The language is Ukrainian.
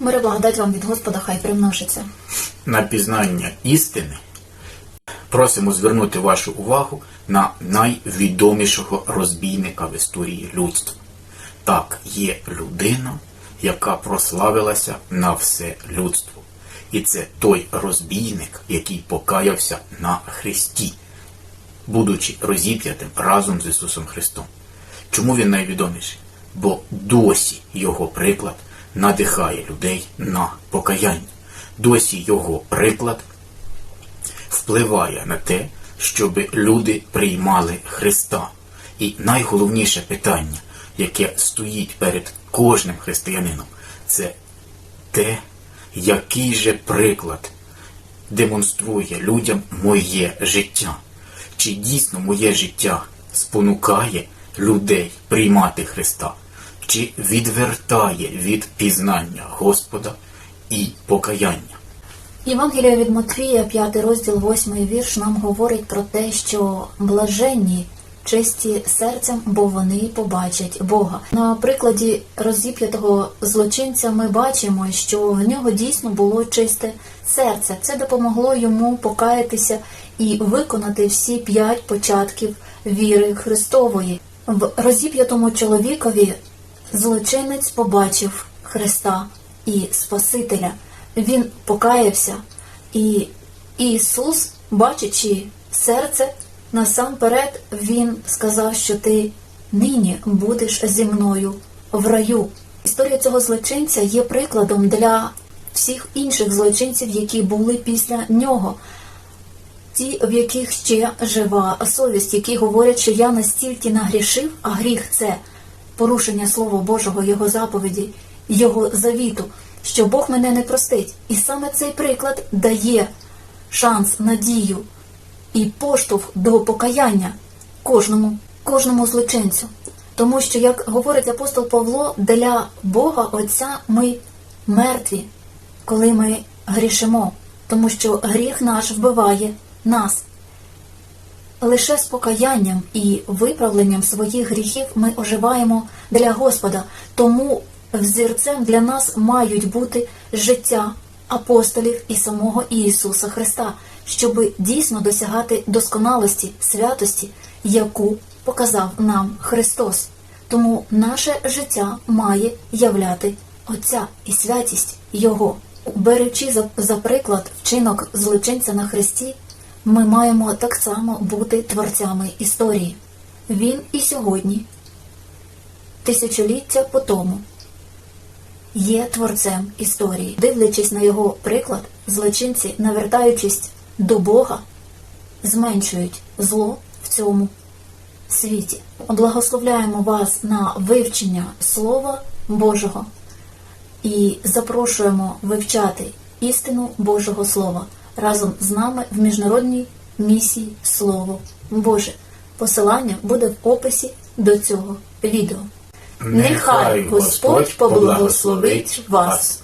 Мире благодать вам від Господа, хай примножиться. на пізнання істини, просимо звернути вашу увагу на найвідомішого розбійника в історії людства. Так, є людина, яка прославилася на все людство. І це той розбійник, який покаявся на Христі, будучи розіп'ятим разом з Ісусом Христом. Чому він найвідоміший? Бо досі його приклад надихає людей на покаяння. Досі його приклад впливає на те, щоб люди приймали Христа. І найголовніше питання, яке стоїть перед кожним християнином, це те, який же приклад демонструє людям моє життя. Чи дійсно моє життя спонукає людей приймати Христа, чи відвертає від пізнання Господа і покаяння. Євангелія від Матвія, 5 розділ, 8 вірш, нам говорить про те, що блаженні чисті серцем, бо вони побачать Бога. На прикладі розіп'ятого злочинця ми бачимо, що в нього дійсно було чисте серце. Це допомогло йому покаятися і виконати всі п'ять початків віри Христової. В розіп'ятому чоловікові злочинець побачив Христа і Спасителя. Він покаявся, і Ісус, бачачи серце, насамперед Він сказав, що ти нині будеш зі мною в раю. Історія цього злочинця є прикладом для всіх інших злочинців, які були після нього. Ті, в яких ще жива совість, які говорять, що я настільки нагрішив, а гріх це порушення Слова Божого, Його заповіді, Його завіту, що Бог мене не простить. І саме цей приклад дає шанс, надію і поштовх до покаяння кожному, кожному злочинцю. Тому що, як говорить апостол Павло, для Бога Отця ми мертві, коли ми грішимо, тому що гріх наш вбиває нас. Лише з покаянням і виправленням своїх гріхів ми оживаємо для Господа. Тому взірцем для нас мають бути життя апостолів і самого Ісуса Христа, щоб дійсно досягати досконалості, святості, яку показав нам Христос. Тому наше життя має являти Отця і святість Його. Беручи за, за приклад вчинок злочинця на Христі, ми маємо так само бути творцями історії. Він і сьогодні, тисячоліття по тому, є творцем історії. Дивлячись на його приклад, злочинці, навертаючись до Бога, зменшують зло в цьому світі. Благословляємо вас на вивчення Слова Божого і запрошуємо вивчати істину Божого Слова разом з нами в міжнародній місії Слово Боже. Посилання буде в описі до цього відео. Нехай Господь поблагословить вас.